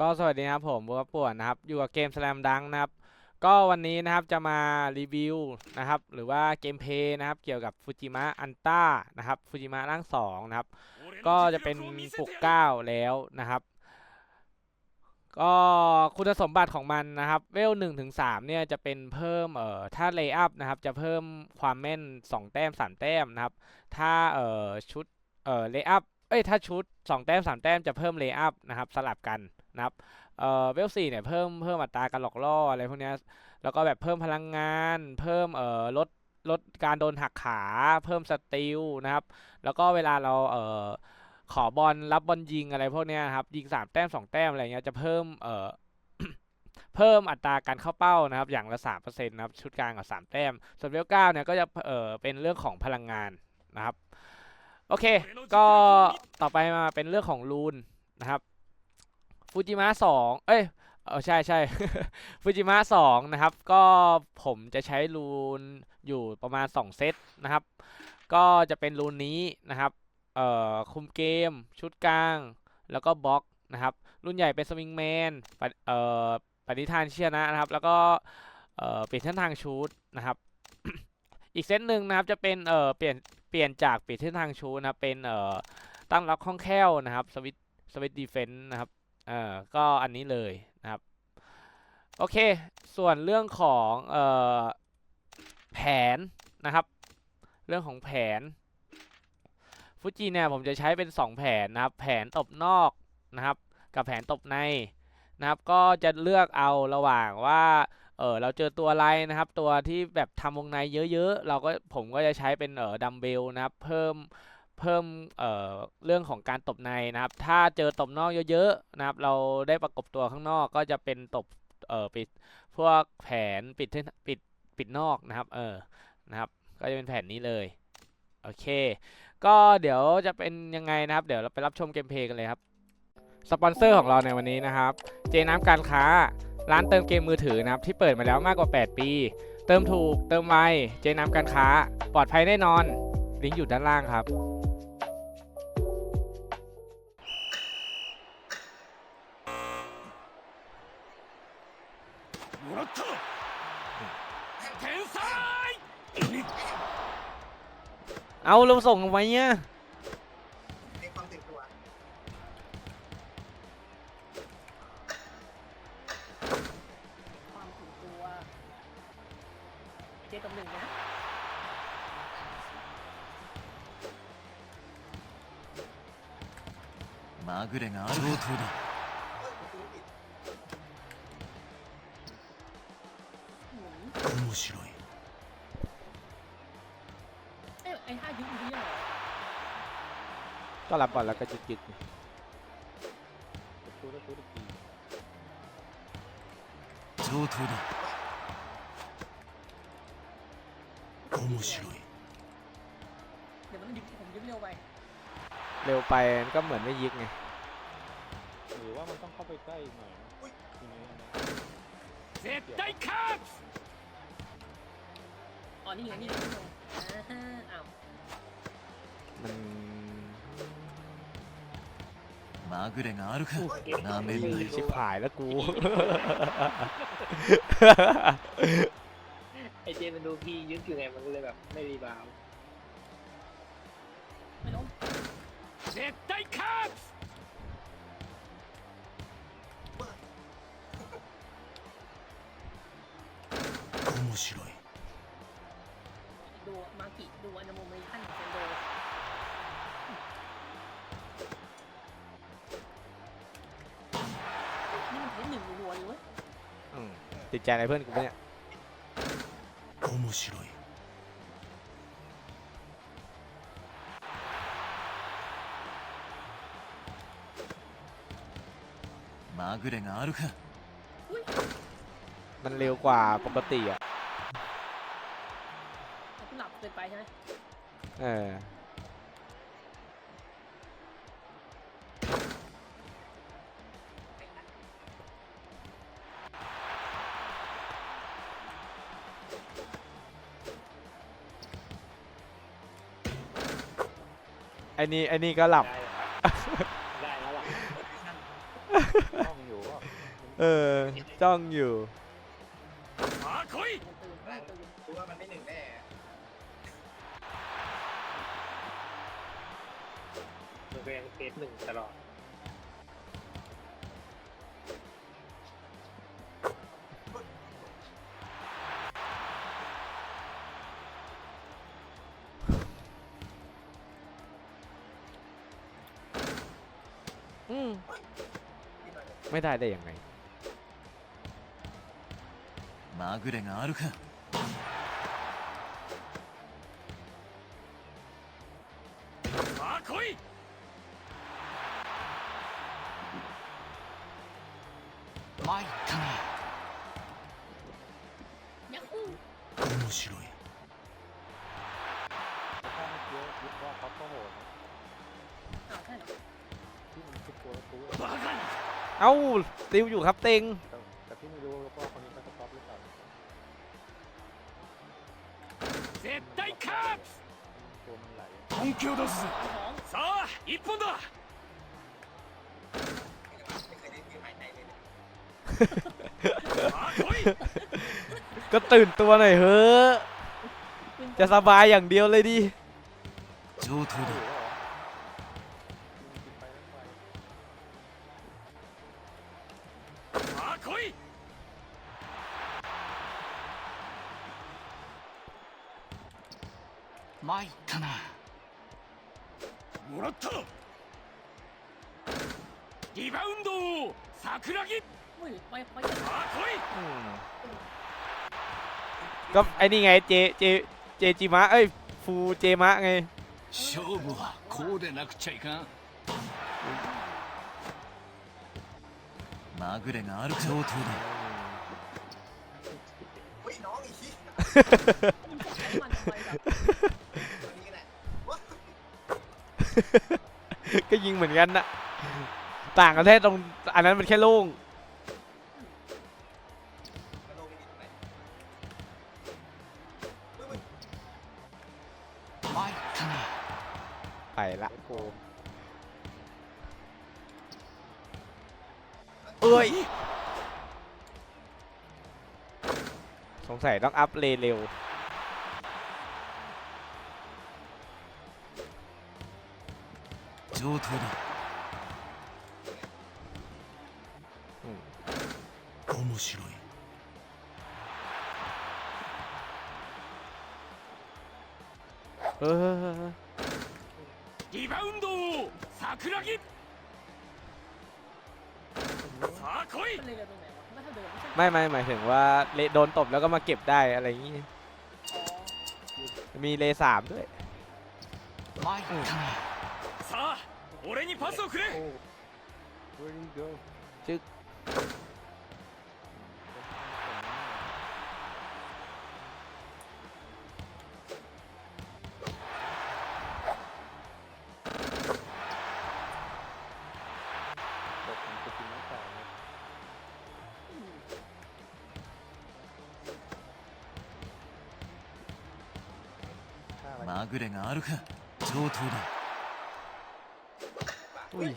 ก็สวัสดีครับผมบัวป่วนนะครับ อยู่กับเกม Slam Dunk นะครับ ก็วันนี้นะครับจะมารีวิวนะครับ หรือว่าเกมเพย์นะครับ เกี่ยวกับฟูจิมะอันต้านะครับฟูจิมะร่างสองนะครับ ก็จะเป็นปกเก้าแล้วนะครับ ก็คุณสมบัติของมันนะครับ เวลหนึ่งถึงสามเนี่ยจะเป็นเพิ่มเอ่อถ้าเลย์อัพนะครับ จะเพิ่มความแม่นสองแต้มสามแต้มนะครับ ถ้าเอ่อชุดเอ่อเลย์อัพเอ้ยถ้าชุดสองแต้มสามแต้มจะเพิ่มเลย์อัพนะครับ สลับกัน นะครับเอ่อเวลสี่เนี่ยเพิ่มเพิ่มอัตราการหลอกล่ออะไรพวกเนี้ยแล้วก็แบบเพิ่มพลังงาน เพิ่มเอ่อลดลดการโดนหักขาเพิ่มสติลนะครับ แล้วก็เวลาเราเอ่อขอบอลรับบอลยิงอะไรพวกเนี้ยครับยิงสามแต้มสองแต้มอะไรเงี้ยจะเพิ่มเอ่อเพิ่มอัตราการเข้าเป้านะครับ อย่างละสามเปอร์เซ็นต์นะครับชุดกลางกับสามแต้มส่วนเวลเก้าเนี่ยก็จะเอ่อเป็นเรื่องของพลังงานนะครับ โอเค ก็ต่อไปมาเป็นเรื่องของรูนนะครับ ฟูจิมะสองเอ้ยเออใช่ใช่ฟูจิมะสองนะครับ ก็ผมจะใช้รูนอยู่ประมาณ 2 เซตนะครับ ก็จะเป็นรูนนี้นะครับ เอ่อ คุมเกม ชุดกลาง แล้วก็บล็อกนะครับ รุ่นใหญ่เป็นสวิงแมนปะเอ่อปฏิทานเชียนะนะครับ แล้วก็เอ่อเปลี่ยนเส้นทางชูดนะครับ อีกเซตหนึ่งนะครับจะเป็นเอ่อเปลี่ยนเปลี่ยนจากเปลี่ยนเส้นทางชูดนะครับเป็นเอ่อตั้งรับคล่องแคล่วนะครับสวิตสวิตดีเฟนต์นะครับ เอ่อก็อันนี้เลยนะครับ โอเค ส่วนเรื่องของเอ่อแผนนะครับ เรื่องของแผนฟูจิเนี่ยผมจะใช้เป็น 2 แผนนะครับ แผนตบนอกนะครับ กับแผนตบในนะครับ ก็จะเลือกเอาระหว่างว่าเออเราเจอตัวอะไรนะครับ ตัวที่แบบทำวงในเยอะๆ เราก็ผมก็จะใช้เป็นเออดัมเบลนะครับ เพิ่ม เพิ่มเเรื่องของการตบในนะครับ ถ้าเจอตบนอกเยอะๆนะครับ เราได้ประกบตัวข้างนอกก็จะเป็นตบเออปิดพวกแผนปิดเส้นปิดปิดนอกนะครับเออนะครับ ก็จะเป็นแผนนี้เลยโอเค ก็เดี๋ยวจะเป็นยังไงนะครับ เดี๋ยวเราไปรับชมเกมเพลย์กันเลยครับสปอนเซอร์ของเราในวันนี้นะครับ เจน้ำการค้า ร้านเติมเกมมือถือนะครับ ที่เปิดมาแล้วมากกว่า 8 ปี เติมถูก เติมไวเจน้ำการค้า ปลอดภัยแน่นอน ลิงก์อยู่ด้านล่างครับ 天才 เอาเราส่งทำไมเนี่ย ในความตื่นตัว ความถึงตัวเจตำหนึ่งนะ まぐれがある上等だ 白い เอ้ยไอ้ท่ายุบนี้เหรอ ก็รับบอลแล้วก็จิกจิก 上等だ面白い เดี๋ยวมันยุบผมยุบเร็วไป เร็วไปมันก็เหมือนไม่ยิกไง หรือว่ามันต้องเข้าไปใกล้อีกหน่อยนะทีนี้นะ 絶対勝つ อ๋อนี่ไงนี่ไงนี่ไงอ่าฮะอ้าว มัน まぐれがあるかなめんなよ ชิบหายแล้วกู ไอเจมันดูพี่ยึดอยู่ไงมันก็เลยแบบไม่รีบาวด์ ไม่ต้อง 絶対勝つ面白い ดูมา กิดูอนาโมเมชั่นของเซนโดนี่มันใช้หนึ่งรัวเลยเว้ย อืมติดใจอะไรเพื่อนกูปะเนี่ย 面白いまぐれがあるか มันเร็วกว่าปกติอ่ะ ใช่ไหมเออไอ้นี่ไอ้นี่ก็หลับ ได้เหรอได้แล้วล่ะห้องอยู่ว่าเออ จ้องอยู่ มันก็ยังเซฟหนึ่งตลอด อืมไม่ได้ได้ยังไง まぐれがあるか 参ったな ยักษ์อู้ 面白い แต่ถ้าเมื่อกี้คิดว่าเขาก็โหดนะ อ้าวใช่เหรอ ที่มันคิดตัวตัว เอ้าติวอยู่ครับเต็ง แต่แต่พี่ไม่รู้ว่าคนนี้เขาสต็อปหรือเปล่า絶対勝つตัวมันไหล 本気を出すぜ ท้อง さあ一本だ ก็ตื่นตัวหน่อยเฮ้อะจะสบายอย่างเดียวเลยดิ 上等だ กินไปแล้วไป さあ来い参ったなもらったリバウンド桜木 เฮ้ยไปไป さあ来い อืมก็ไอ้นี่ไงเจเจเจจิมะเอ้ยฟูเจมะไง 勝負はこうでなくちゃいかんまぐれがあるか上等だ เฮ้ยน้องอีกที มันจะใช้มันไปแบบ ตัวนี้ก็ได้ว้า ก็ยิงเหมือนกันนะต่างกันแค่ตรงอันนั้นมันแค่โล่ง ไปละ ไอ้โกม เอ้ย สงสัยต้องอัพเลเร็ว 上等だ อืม 面白い เออ リバウンド桜木さあ来い มันเลยเร็วตรงไหนวะไม่ถ้าเดินไม่ใช่ ไม่ไม่หมายถึงว่าเลโดนตบแล้วก็มาเก็บได้อะไรอย่างงี้ อ๋อ มีเลสามด้วย 参ったなさあ俺にパスをくれ โอ้ where do you go จึ๊ก ぐれがあるか。上等だ。おい。も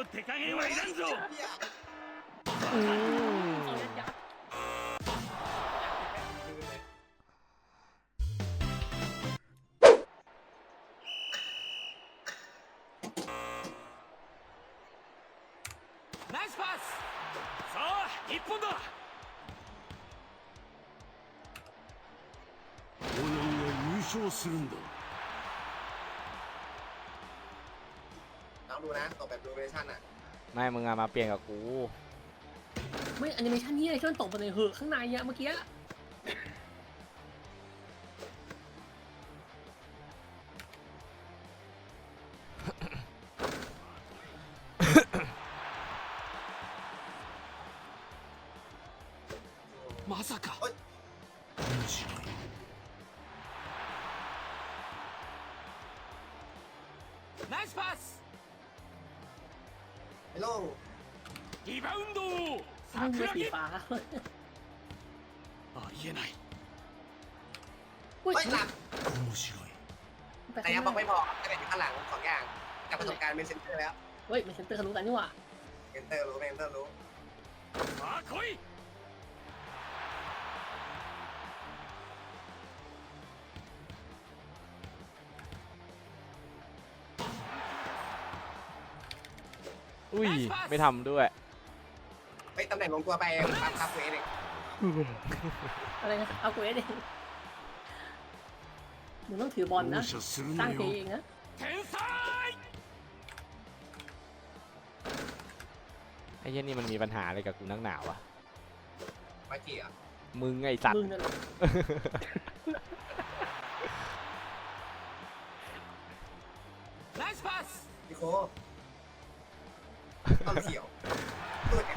う手加減はいらんぞ。ナイスパスさあ一本だ。お前は優勝するんだ。 น้องดูนะตกแบบดูเวอร์ชันอ่ะ ไม่มึงอะมาเปลี่ยนกับกู ไม่แอนิเมชันนี้ไอ้ที่มันตกไปในเหอะข้างในอะเมื่อกี้ まさかおい面白い ナイスパス ฮัลโหล リバウンド มันเป็น 桜 สี 木 ฟ้า ありえない อุ้ย เฮ้ยหลับ 面白い ไป แต่ ข้าง ยัง ห บอก น้า ไม่พอจะเป็นอยู่ข้างหลังสองอย่างจากประสบการณ์เป็นเซนเตอร์แล้ว เฮ้ยมันเซนเตอร์ทะลุกันนี่หว่า เซนเตอร์รู้เซนเตอร์รู้ さあ来い อุ้ย ไม่ทำด้วย ไปตำแหน่งลงตัวไปปั๊ครับเวเองอะไรนะเอากูเองดมึงต้องถือบอลนะสร้างเพลงเองนะไอ้เหี้นี่มันมีปัญหาอะไรกับกูนักหนาวะไปเกี่ยมึงไอ้สัตมึว์ งนั่นแหลพี่โค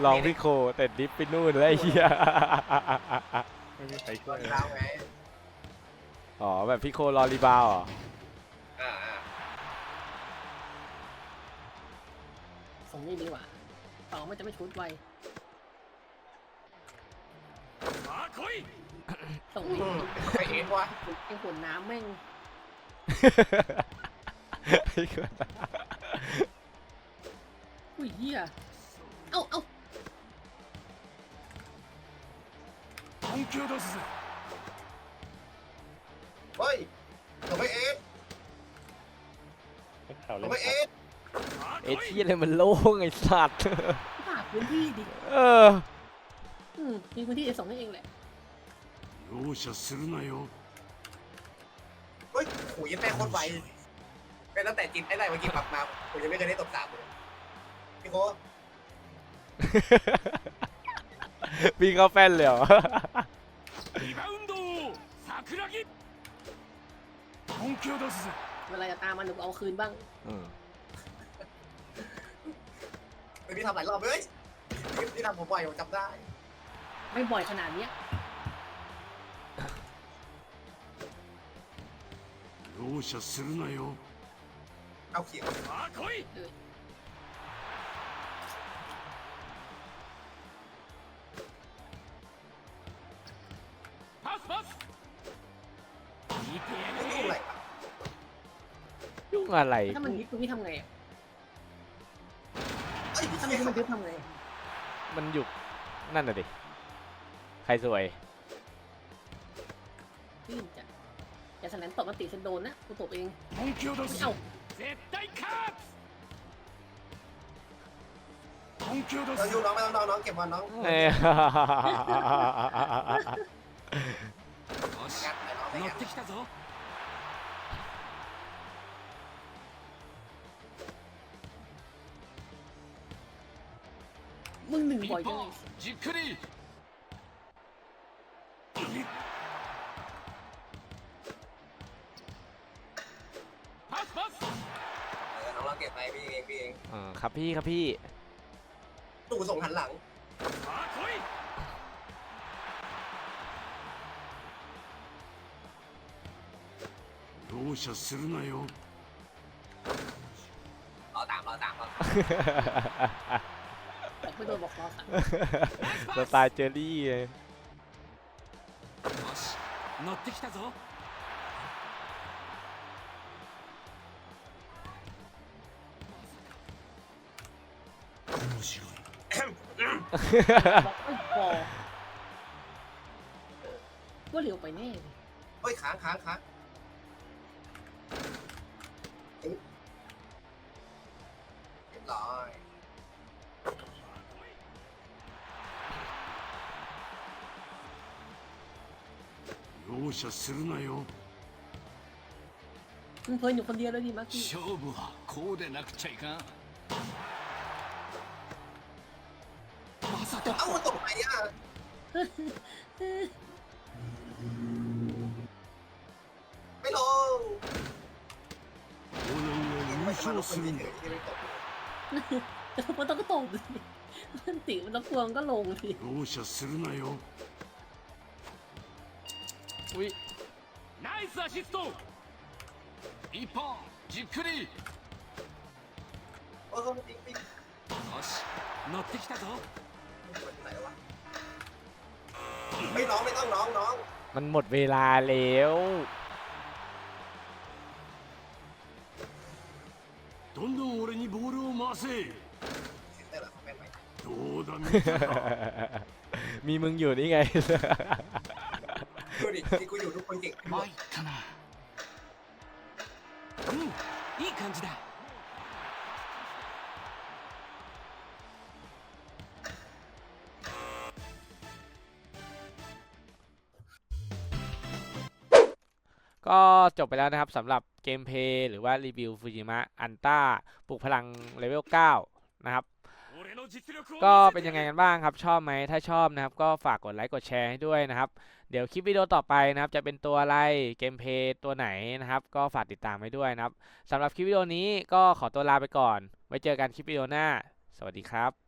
ลองพี่โคแต่ดิฟไปนู่นแล้วไอ้เหี้ยไม่มีใครช่วยเลยเท้าไอ๋อแบบพี่โครอรีบาวเหรออ่ส่งนี่ดีกว่าต่อไม่จะไม่ชุดไวส่งนี่ไปเอ็นวะไอ้หุ่นน้ำแม่งไอ้คน อ้คน อุ้ยเหี้ยเอ้าเอ้า 本気を出すぜ เฮ้ยผมไปเอ็น แถว ผ เล่ ม น ไป ครั เอ็ บ น さあ เอ็ด 来い ที่อะไรมันโล่งไอ้สัตว์ ฝากพื้นที่ดิ เออ อืมมีพื้นที่จะส่งให้เองแหละ 容赦するなよ เฮ้ยโหยันแม่โคตรไวเป็นตั้งแต่จินไอ้ไรเมื่อกี้ปรับมาผมยังไม่เคยได้ตบสามเลย พี่โค พี่เขาแฟนเลยเหรอ リバウンド桜木本気を出すぜ เวลาจะตามมันหนูเอาคืนบ้าง อืม ไม่พี่ทำหลายรอบเลยพี่ทำผมบ่อยผมจำได้ ไม่บ่อยขนาดเนี้ย 容赦するなよ เอาเขียว さあ来いパスパ ไม่ が ยุ่งอะไร れ วะ ยุ่งอะไร ถ้ามันยึดตรงนี้ทำไงอะ เอ้ย ถ้า พี่ มัน เขียว มันยึดทำไง มันหยุกนั่นน่ะดิ ใครสวย พี่จะอย่าแสลนตบมันติเซนโดนนะกูตบเอง 本気を出 ไม่ すぜ เอา 絶対勝つ本気を出 เรา す อยู่น้องไม่ต้องน้องน้องเก็บบอลน้อง เอ้ย 乗 งั っ ด てきたぞ มึงหนึ่ง 一 บ่อยจัง 本 เลย じっくりパスパス เออน้องเราเก็บไปพี่เองพี่เอง อ่าครับพี่ครับพี่ 容赦するなよ รอตามรอตามรอตาม บอกไม่โดนบอกรอสั่ง สไตล์เจอรี่ไง よし乗ってきたぞ面白い บอกไม่พอว่าเร็วไปแน่เลย เฮ้ยค้างค้างค้าง รียบร้อย 容赦するなよ มึงเพลินอยู่คนเดียวเลยดิมาร์กี้ 勝負はこうでなくちゃいかんまさか เอ้าตกไปอ่ะไม่ลง オーナー ไม่ が優 ใช่มันล 勝 ง す คน るん เฉ だ ยๆที่ไม่ตก แต่ มันต้องก็ตกดิมันติมันต้องกลัวมันก็ลงดิ 容赦するなよ อุ้ย ナイスアシスト一本じっくりよ โอ้โหปิ๊งปิ๊ง し乗ってきたぞ มันไหนวะไม่น้องไม่ต้องน้องน้อง มันหมดเวลาแล้ว どんどん俺にボールを回せ เซนเตอร์เหรอแม่นไหม どうだ見たか มีมึงอยู่นี่ไง ดูดิที่กูอยู่ทุกคนเก่งหม 参 ด ったなうんいい感じだ ก็จบไปแล้วนะครับสำหรับเกมเพย์หรือว่ารีวิวฟูจิมะอันต้าปลุกพลังเลเวล 9 นะครับ ก็เป็นยังไงกันบ้างครับชอบไหมถ้าชอบนะครับ ก็ฝากกดไลค์กดแชร์ให้ด้วยนะครับ เดี๋ยวคลิปวิดีโอต่อไปนะครับ จะเป็นตัวอะไรเกมเพย์ตัวไหนนะครับ ก็ฝากติดตามไว้ด้วยนะครับสำหรับคลิปวิดีโอนี้ก็ขอตัวลาไปก่อน ไว้เจอกันคลิปวิดีโอหน้า สวัสดีครับ